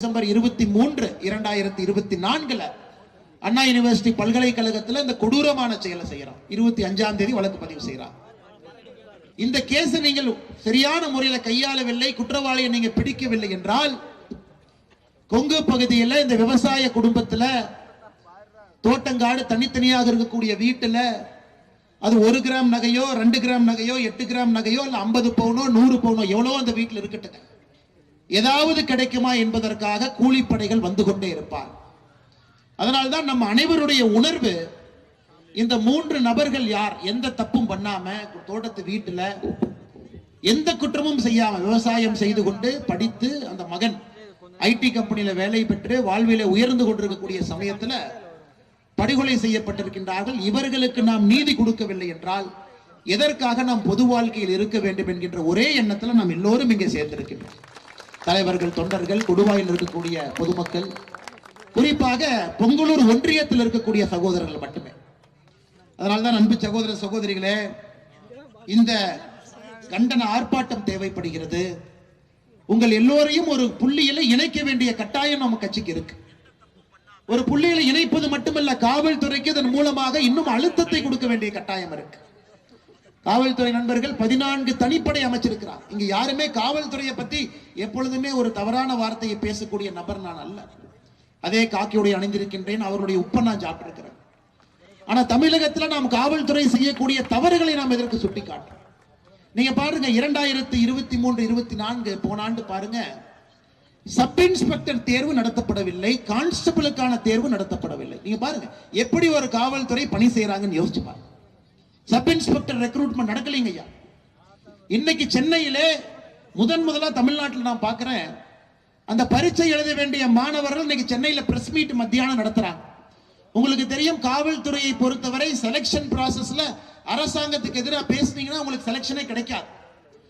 December இருபத்தி மூன்று இரண்டாயிரத்தி இருபத்தி நான்குல அண்ணா யூனிவர்சிட்டி பல்கலைக்கழகத்துல இந்த கொடூரமான செயலை செய்யறோம் இருபத்தி அஞ்சாம் தேதி வழக்கு பதிவு செய்யறான். இந்த கேஸ் நீங்கள் சரியான முறையில கையாளவில்லை குற்றவாளியை நீங்க பிடிக்கவில்லை என்றால் கொங்கு பகுதியில் இந்த விவசாய குடும்பத்துல தோட்டங்காடு தனித்தனியாக இருக்கக்கூடிய வீட்டுல அது ஒரு கிராம் நகையோ ரெண்டு கிராம் நகையோ எட்டு கிராம் நகையோ இல்ல ஐம்பது பவுனோ நூறு பவுனோ எவ்வளவோ அந்த வீட்டில் இருக்கட்டுங்க. ஏதாவது கிடைக்குமா என்பதற்காக கூலிப்படைகள் வந்து கொண்டே இருப்பார். அதனால்தான் நம்ம அனைவருடைய உணர்வு இந்த மூன்று நபர்கள் யார் எந்த தப்பும் பண்ணாம தோட்டத்து வீட்டுல எந்த குற்றமும் செய்யாம விவசாயம் செய்து கொண்டு படித்து அந்த மகன் ஐடி கம்பெனியில வேலை பெற்று வாழ்வில உயர்ந்து கொண்டிருக்கக்கூடிய சமயத்துல படுகொலை செய்யப்பட்டிருக்கின்றார்கள். இவர்களுக்கு நாம் நீதி கொடுக்கவில்லை என்றால் எதற்காக நாம் பொது வாழ்க்கையில் இருக்க வேண்டும் என்கின்ற ஒரே எண்ணத்துல நாம் எல்லோரும் இங்கே சேர்ந்திருக்கின்றோம். தலைவர்கள் தொண்டர்கள் கொடுவாயில் இருக்கக்கூடிய பொதுமக்கள் குறிப்பாக பொங்கலூர் ஒன்றியத்தில் இருக்கக்கூடிய சகோதரர்கள் மட்டுமே. அதனால்தான் அன்பு சகோதர சகோதரிகளே இந்த கண்டன ஆர்ப்பாட்டம் தேவைப்படுகிறது. உங்கள் எல்லோரையும் ஒரு புள்ளியில இணைக்க வேண்டிய கட்டாயம் நம்ம கட்சிக்கு இருக்கு. ஒரு புள்ளியில இணைப்பது மட்டுமல்ல காவல்துறைக்கு இதன் மூலமாக இன்னும் அழுத்தத்தை கொடுக்க வேண்டிய கட்டாயம் இருக்கு. காவல்துறை நண்பர்கள் பதினான்கு தனிப்படை அமைச்சிருக்கிறார். இங்க யாருமே காவல்துறையை பத்தி எப்பொழுதுமே ஒரு தவறான வார்த்தையை பேசக்கூடிய நபர் நான் அல்ல. அதே காக்கியுடைய அணிந்திருக்கின்றேன் அவருடைய உப்பை நான் சாப்பிட்டிருக்கிறேன். ஆனா தமிழகத்துல நாம் காவல்துறை செய்யக்கூடிய தவறுகளை நாம் எதற்கு சுட்டி காட்டுறோம் நீங்க பாருங்க இரண்டாயிரத்தி இருபத்தி மூன்று இருபத்தி நான்கு போன ஆண்டு பாருங்க சப் இன்ஸ்பெக்டர் தேர்வு நடத்தப்படவில்லை கான்ஸ்டபிளுக்கான தேர்வு நடத்தப்படவில்லை. நீங்க பாருங்க எப்படி ஒரு காவல்துறை பணி செய்யறாங்கன்னு யோசிச்சு பாருங்க. சப் இன்ஸ்பெக்டர் ரெக்ரூட்மெண்ட் நடக்கலைங்க ஐயா. இன்னைக்கு சென்னையிலே முதன் முதலா தமிழ்நாட்டில் நான் பார்க்கிறேன் அந்த பரீட்சை எழுத வேண்டிய மாணவர்கள் இன்னைக்கு சென்னையில் பிரஸ் மீட் மத்தியானம் நடத்துறாங்க. உங்களுக்கு தெரியும் காவல்துறையை பொறுத்தவரை செலெக்ஷன் ப்ராசஸ்ல அரசாங்கத்துக்கு எதிராக பேசுனீங்கன்னா உங்களுக்கு செலெக்ஷனே கிடைக்காது.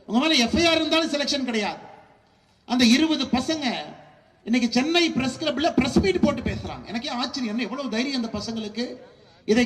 உங்க மேல எஃப்ஐஆர் இருந்தாலும் செலெக்ஷன் கிடையாது. அந்த இருபது பசங்க இன்னைக்கு சென்னை பிரஸ் கிளப்ல பிரஸ் மீட் போட்டு பேசுறாங்க. எனக்கே ஆச்சரியம். என்ன எவ்வளவு தைரியம் அந்த பசங்களுக்கு? இதை